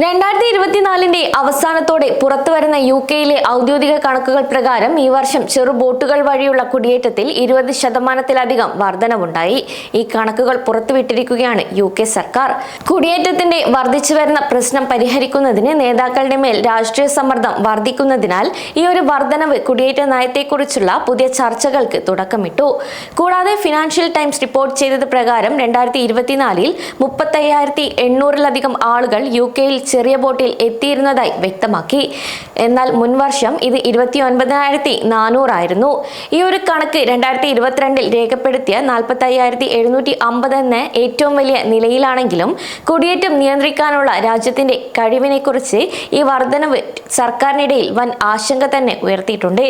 രണ്ടായിരത്തി ഇരുപത്തിനാലിന്റെ അവസാനത്തോടെ പുറത്തുവരുന്ന യു കെയിലെ ഔദ്യോഗിക കണക്കുകൾ പ്രകാരം ഈ വർഷം ചെറു ബോട്ടുകൾ വഴിയുള്ള കുടിയേറ്റത്തിൽ ഇരുപത് ശതമാനത്തിലധികം വർധനവുണ്ടായി. ഈ കണക്കുകൾ പുറത്തുവിട്ടിരിക്കുകയാണ് യു കെ സർക്കാർ. കുടിയേറ്റത്തിന്റെ വർദ്ധിച്ചു വരുന്ന പ്രശ്നം പരിഹരിക്കുന്നതിന് നേതാക്കളുടെ മേൽ രാഷ്ട്രീയ സമ്മർദ്ദം വർദ്ധിക്കുന്നതിനാൽ ഈ ഒരു വർധനവ് കുടിയേറ്റ നയത്തെക്കുറിച്ചുള്ള പുതിയ ചർച്ചകൾക്ക് തുടക്കമിട്ടു. കൂടാതെ ഫിനാൻഷ്യൽ ടൈംസ് റിപ്പോർട്ട് ചെയ്തത് പ്രകാരം രണ്ടായിരത്തി ഇരുപത്തിനാലിൽ മുപ്പത്തയ്യായിരത്തി എണ്ണൂറിലധികം ആളുകൾ യു കെയിൽ ചെറിയ ബോട്ടിൽ എത്തിയിരുന്നതായി വ്യക്തമാക്കി. എന്നാൽ മുൻവർഷം ഇത് ഇരുപത്തി ഒൻപതിനായിരത്തി നാനൂറായിരുന്നു ഈ ഒരു കണക്ക് രണ്ടായിരത്തി ഇരുപത്തിരണ്ടിൽ രേഖപ്പെടുത്തിയ നാൽപ്പത്തി അയ്യായിരത്തി എഴുന്നൂറ്റി അമ്പത് എന്ന ഏറ്റവും വലിയ നിലയിലാണെങ്കിലും കുടിയേറ്റം നിയന്ത്രിക്കാനുള്ള രാജ്യത്തിന്റെ കഴിവിനെക്കുറിച്ച് ഈ വർധനവ് സർക്കാരിനിടയിൽ വൻ ആശങ്ക തന്നെ ഉയർത്തിയിട്ടുണ്ട്.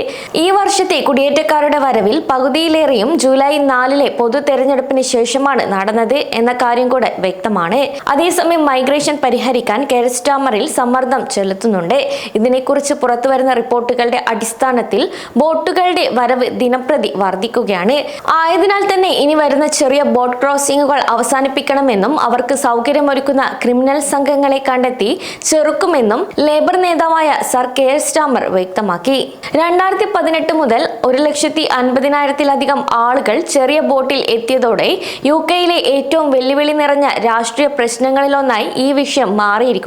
ഈ വർഷത്തെ കുടിയേറ്റക്കാരുടെ വരവിൽ പകുതിയിലേറെയും ജൂലൈ നാലിലെ പൊതു തെരഞ്ഞെടുപ്പിന് ശേഷമാണ് നടന്നത് എന്ന കാര്യം കൂടെ വ്യക്തമാണ്. അതേസമയം മൈഗ്രേഷൻ പരിഹരിക്കാൻ കെയർസ്റ്റാമറിൽ സമ്മർദ്ദം ചെലുത്തുന്നുണ്ട്. ഇതിനെക്കുറിച്ച് പുറത്തുവരുന്ന റിപ്പോർട്ടുകളുടെ അടിസ്ഥാനത്തിൽ ബോട്ടുകളുടെ വരവ് ദിനപ്രതി വർദ്ധിക്കുകയാണ്. ആയതിനാൽ തന്നെ ഇനി വരുന്ന ചെറിയ ബോട്ട് ക്രോസിംഗുകൾ അവസാനിപ്പിക്കണമെന്നും അവർക്ക് സൗകര്യമൊരുക്കുന്ന ക്രിമിനൽ സംഘങ്ങളെ കണ്ടെത്തി ചെറുക്കുമെന്നും ലേബർ നേതാവായ സർ കെ സ്റ്റാമർ വ്യക്തമാക്കി. രണ്ടായിരത്തി പതിനെട്ട് മുതൽ ഒരു ലക്ഷത്തി അൻപതിനായിരത്തിലധികം ആളുകൾ ചെറിയ ബോട്ടിൽ എത്തിയതോടെ യു കെയിലെ ഏറ്റവും വെല്ലുവിളി നിറഞ്ഞ രാഷ്ട്രീയ പ്രശ്നങ്ങളിലൊന്നായി ഈ വിഷയം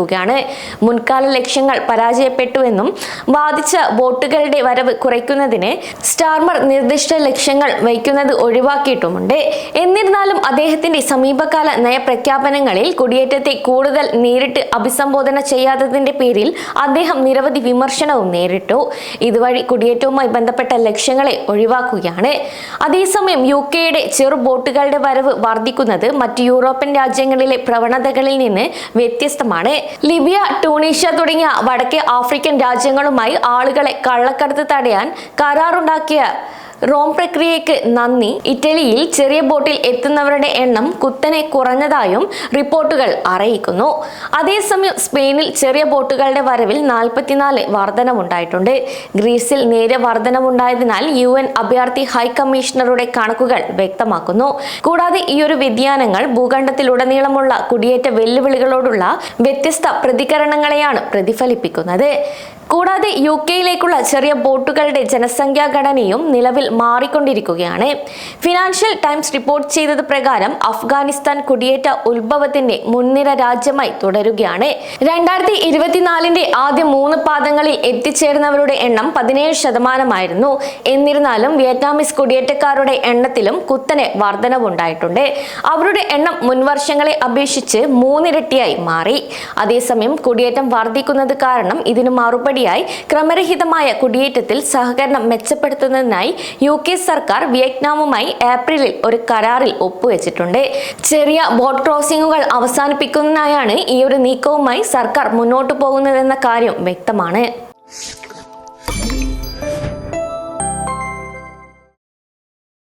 മാറിയിരിക്കുകയാണ് മുൻകാല ലക്ഷ്യങ്ങൾ പരാജയപ്പെട്ടുവെന്നും ബാധിച്ച വോട്ടുകളുടെ വരവ് കുറയ്ക്കുന്നതിന് സ്റ്റാർമർ നിർദ്ദിഷ്ട ലക്ഷ്യങ്ങൾ വയ്ക്കുന്നത് ഒഴിവാക്കിയിട്ടുമുണ്ട്. എന്നിരുന്നാലും അദ്ദേഹത്തിന്റെ സമീപകാല നയപ്രഖ്യാപനങ്ങളിൽ കുടിയേറ്റത്തെ കൂടുതൽ നേരിട്ട് അഭിസംബോധന ചെയ്യാത്തതിന്റെ പേരിൽ അദ്ദേഹം നിരവധി വിമർശനവും നേരിട്ടു. ഇതുവഴി കുടിയേറ്റവുമായി ബന്ധപ്പെട്ട ലക്ഷ്യങ്ങളെ ഒഴിവാക്കുകയാണ്. അതേസമയം യു കെയുടെ ചെറു ബോട്ടുകളുടെ വരവ് വർദ്ധിക്കുന്നത് മറ്റ് യൂറോപ്യൻ രാജ്യങ്ങളിലെ പ്രവണതകളിൽ നിന്ന് വ്യത്യസ്തമാണ്. ലിബിയ ടൂണീഷ്യ തുടങ്ങിയ വടക്കേ ആഫ്രിക്കൻ രാജ്യങ്ങളുമായി ആളുകളെ കള്ളക്കടത്ത് തടയാൻ കരാറുണ്ടാക്കിയ റോം പ്രക്രിയയ്ക്ക് നന്ദി. ഇറ്റലിയിൽ ചെറിയ ബോട്ടിൽ എത്തുന്നവരുടെ എണ്ണം കുത്തനെ കുറഞ്ഞതായും റിപ്പോർട്ടുകൾ അറിയിക്കുന്നു. അതേസമയം സ്പെയിനിൽ ചെറിയ ബോട്ടുകളുടെ വരവിൽ നാൽപ്പത്തിനാല് വർധനമുണ്ടായിട്ടുണ്ട്. ഗ്രീസിൽ നേരെ വർധനമുണ്ടായതിനാൽ യു എൻ അഭയാർത്ഥി ഹൈക്കമ്മീഷണറുടെ കണക്കുകൾ വ്യക്തമാക്കുന്നു. കൂടാതെ ഈ ഒരു വ്യതിയാനങ്ങൾ ഭൂഖണ്ഡത്തിലുടനീളമുള്ള കുടിയേറ്റ വെല്ലുവിളികളോടുള്ള വ്യത്യസ്ത പ്രതികരണങ്ങളെയാണ് പ്രതിഫലിപ്പിക്കുന്നത്. കൂടാതെ യു കെയിലേക്കുള്ള ചെറിയ ബോട്ടുകളുടെ ജനസംഖ്യാ ഘടനയും നിലവിൽ മാറിക്കൊണ്ടിരിക്കുകയാണ്. ഫിനാൻഷ്യൽ ടൈംസ് റിപ്പോർട്ട് ചെയ്തത് പ്രകാരം അഫ്ഗാനിസ്ഥാൻ കുടിയേറ്റ ഉത്ഭവത്തിന്റെ മുൻനിര രാജ്യമായി തുടരുകയാണ്. രണ്ടായിരത്തി ഇരുപത്തിനാലിന്റെ ആദ്യ മൂന്ന് പാദങ്ങളിൽ എത്തിച്ചേർന്നവരുടെ എണ്ണം പതിനേഴ് ശതമാനമായിരുന്നു. എന്നിരുന്നാലും വിയറ്റ്നാമിസ് കുടിയേറ്റക്കാരുടെ എണ്ണത്തിലും കുത്തനെ വർധനവുണ്ടായിട്ടുണ്ട്. അവരുടെ എണ്ണം മുൻവർഷങ്ങളെ അപേക്ഷിച്ച് മൂന്നിരട്ടിയായി മാറി. അതേസമയം കുടിയേറ്റം വർദ്ധിക്കുന്നത് കാരണം ഇതിന് മറുപടിയായി ക്രമരഹിതമായ കുടിയേറ്റത്തിൽ സഹകരണം മെച്ചപ്പെടുത്തുന്നതിനായി യു കെ സർക്കാർ വിയറ്റ്നാമുമായി ഏപ്രിലിൽ ഒരു കരാറിൽ ഒപ്പുവെച്ചിട്ടുണ്ട്. ചെറിയ ബോട്ട് ക്രോസിംഗുകൾ അവസാനിപ്പിക്കുന്നതിനായാണ് ഈ ഒരു നീക്കവുമായി സർക്കാർ മുന്നോട്ടു പോകുന്നതെന്ന കാര്യം വ്യക്തമാണ്.